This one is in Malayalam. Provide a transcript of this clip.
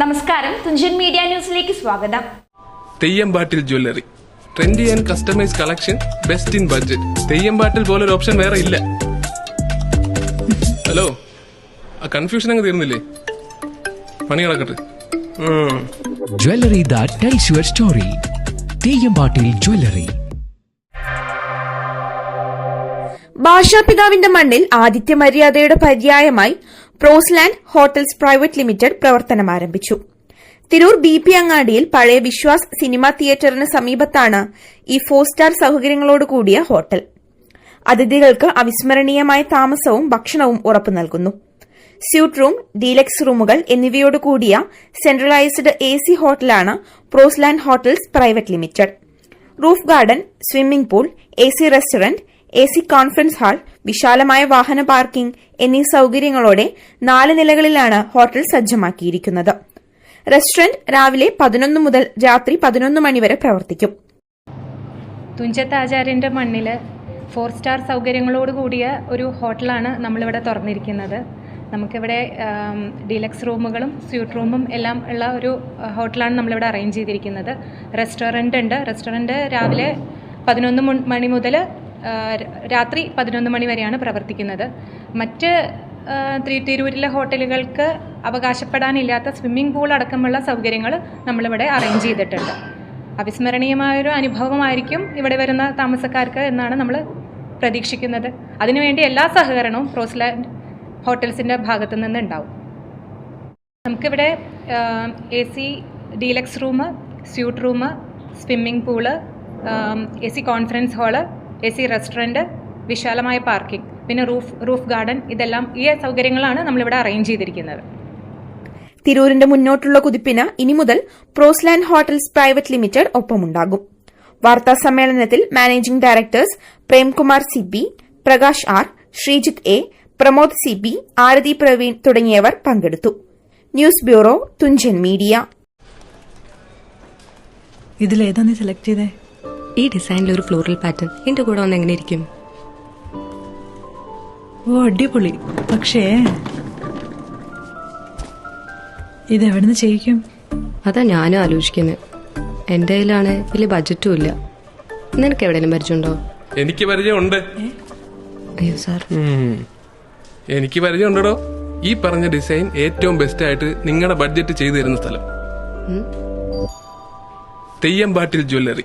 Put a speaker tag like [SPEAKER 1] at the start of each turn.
[SPEAKER 1] നമസ്കാരം. തുഞ്ചൻ മീഡിയ ന്യൂസിലേക്ക് സ്വാഗതം.
[SPEAKER 2] Theyyampattil jewellery. Trendy and customise collection best in budget Theyyampattil പോലൊരു ഓപ്ഷൻ വേറെ ഇല്ല. ഹലോ? ആ കൺഫ്യൂഷൻ അങ്ങ് തീർന്നില്ലേ? പണി കിടക്കട്ടെ
[SPEAKER 3] jewellery that tells your story. തെയ്യമ്പാട്ടിൽ jewellery.
[SPEAKER 4] ഭാഷാപിതാവിന്റെ മണ്ണിൽ ആദിത്യ മര്യാദയുടെ പര്യായമായി പ്രോസ്ലാൻഡ് ഹോട്ടൽസ് പ്രൈവറ്റ് ലിമിറ്റഡ് പ്രവർത്തനം ആരംഭിച്ചു തിരൂർ ബി പി അങ്ങാടിയിൽ പഴയ വിശ്വാസ് സിനിമാ തിയേറ്ററിന് സമീപത്താണ് ഈ ഫോർ സ്റ്റാർ സൌകര്യങ്ങളോടുകൂടിയ ഹോട്ടൽ. അതിഥികൾക്ക് അവിസ്മരണീയമായ താമസവും ഭക്ഷണവും ഉറപ്പു നൽകുന്നു. സ്യൂട്ട് റൂം ഡീലക്സ് റൂമുകൾ എന്നിവയോട് കൂടിയ സെൻട്രലൈസ്ഡ് എ സി ഹോട്ടലാണ് Prosland hotels private limited. Roof garden swimming pool A C restaurant A C conference hall വിശാലമായ വാഹന പാർക്കിംഗ് എന്നീ സൌകര്യങ്ങളോടെ നാല് നിലകളിലാണ് ഹോട്ടൽ സജ്ജമാക്കിയിരിക്കുന്നത്. റെസ്റ്റോറന്റ് രാവിലെ പതിനൊന്ന് മുതൽ രാത്രി പതിനൊന്ന് മണിവരെ പ്രവർത്തിക്കും.
[SPEAKER 5] തുഞ്ചത്ത് ആചാര്യന്റെ മണ്ണിൽ ഫോർ സ്റ്റാർ സൗകര്യങ്ങളോട് കൂടിയ ഒരു ഹോട്ടലാണ് നമ്മളിവിടെ തുറന്നിരിക്കുന്നത്. നമുക്കിവിടെ ഡീലക്സ് റൂമുകളും സ്യൂട്ട് റൂമും എല്ലാം ഉള്ള ഒരു ഹോട്ടലാണ് നമ്മളിവിടെ അറേഞ്ച് ചെയ്തിരിക്കുന്നത്. റെസ്റ്റോറന്റ് ഉണ്ട്. റെസ്റ്റോറന്റ് രാവിലെ പതിനൊന്ന് മണി മുതൽ രാത്രി പതിനൊന്ന് മണി വരെയാണ് പ്രവർത്തിക്കുന്നത്. മറ്റ് തിരൂരിലെ ഹോട്ടലുകൾക്ക് അവകാശപ്പെടാനില്ലാത്ത സ്വിമ്മിംഗ് പൂൾ അടക്കമുള്ള സൗകര്യങ്ങൾ നമ്മളിവിടെ അറേഞ്ച് ചെയ്തിട്ടുണ്ട്. അവിസ്മരണീയമായൊരു അനുഭവമായിരിക്കും ഇവിടെ വരുന്ന താമസക്കാർക്ക് എന്നാണ് നമ്മൾ പ്രതീക്ഷിക്കുന്നത്. അതിനുവേണ്ടി എല്ലാ സഹകരണവും റോസ്ലാൻഡ് ഹോട്ടൽസിന്റെ ഭാഗത്തു നിന്ന് ഉണ്ടാവും നമുക്കിവിടെ A C deluxe room suite room swimming pool A C conference hall A C restaurant വിശാലമായ പാർക്കിംഗ് പിന്നെ റൂഫ് റൂഫ് ഗാർഡൻ ഇതെല്ലാം ഈ സൗകര്യങ്ങളാണ് നമ്മളിവിടെ അറേഞ്ച് ചെയ്തിരിക്കുന്നത്.
[SPEAKER 4] തിരൂരിന്റെ മുന്നോട്ടുള്ള കുതിപ്പിന് ഇനി മുതൽ പ്രോസ്ലാൻഡ് ഹോട്ടൽസ് പ്രൈവറ്റ് ലിമിറ്റഡ് ഒപ്പമുണ്ടാകും. വാർത്താ സമ്മേളനത്തിൽ managing directors Premkumar C B Prakash R Sreejith A Pramod C B Aarathi Praveen തുടങ്ങിയവർ പങ്കെടുത്തു. News bureau Thunchan media.
[SPEAKER 6] ഇതിലേതാ നീ സെലക്ട് ചെയ്തേ?
[SPEAKER 7] ഈ ഡിസൈനിൽ ഒരു ഫ്ലോറൽ പാറ്റേൺ എന്റെ കൂടെ വന്ന് എങ്ങനെ ഇരിക്കും?
[SPEAKER 6] ഓ അടിപൊളി. പക്ഷേ ഇത് എവിടുന്ന് ചെയ്യിക്കും?
[SPEAKER 7] അതാ ഞാനും ആലോചിക്കുന്നത് എന്റെ കയ്യിലാണ് വലിയ ബഡ്ജറ്റും ഇല്ല. നിനക്ക് എവിടെയെങ്കിലും പരിചയമുണ്ടോ?
[SPEAKER 2] എനിക്ക് പരിചയമുണ്ട്.
[SPEAKER 7] അയ്യോ സാർ.
[SPEAKER 2] എനിക്ക് പരിചയമുണ്ടോ ഈ പറഞ്ഞ ഡിസൈൻ ഏറ്റവും ബെസ്റ്റ് ആയിട്ട് നിങ്ങളുടെ ബഡ്ജറ്റ് ചെയ്തു തരുന്ന സ്ഥലം. Theyyam Theyyampattil jewellery.